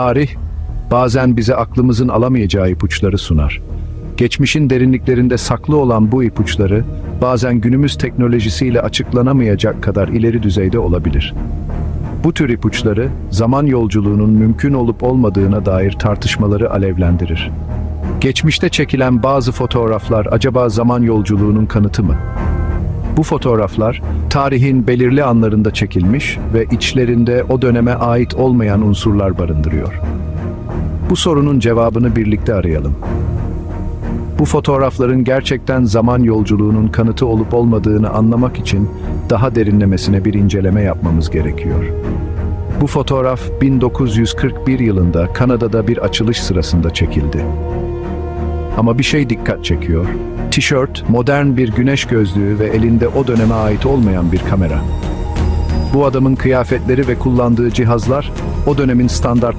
Tarih, bazen bize aklımızın alamayacağı ipuçları sunar. Geçmişin derinliklerinde saklı olan bu ipuçları, bazen günümüz teknolojisiyle açıklanamayacak kadar ileri düzeyde olabilir. Bu tür ipuçları, zaman yolculuğunun mümkün olup olmadığına dair tartışmaları alevlendirir. Geçmişte çekilen bazı fotoğraflar acaba zaman yolculuğunun kanıtı mı? Bu fotoğraflar tarihin belirli anlarında çekilmiş ve içlerinde o döneme ait olmayan unsurlar barındırıyor. Bu sorunun cevabını birlikte arayalım. Bu fotoğrafların gerçekten zaman yolculuğunun kanıtı olup olmadığını anlamak için daha derinlemesine bir inceleme yapmamız gerekiyor. Bu fotoğraf 1941 yılında Kanada'da bir açılış sırasında çekildi. Ama bir şey dikkat çekiyor. Tişört, modern bir güneş gözlüğü ve elinde o döneme ait olmayan bir kamera. Bu adamın kıyafetleri ve kullandığı cihazlar o dönemin standartları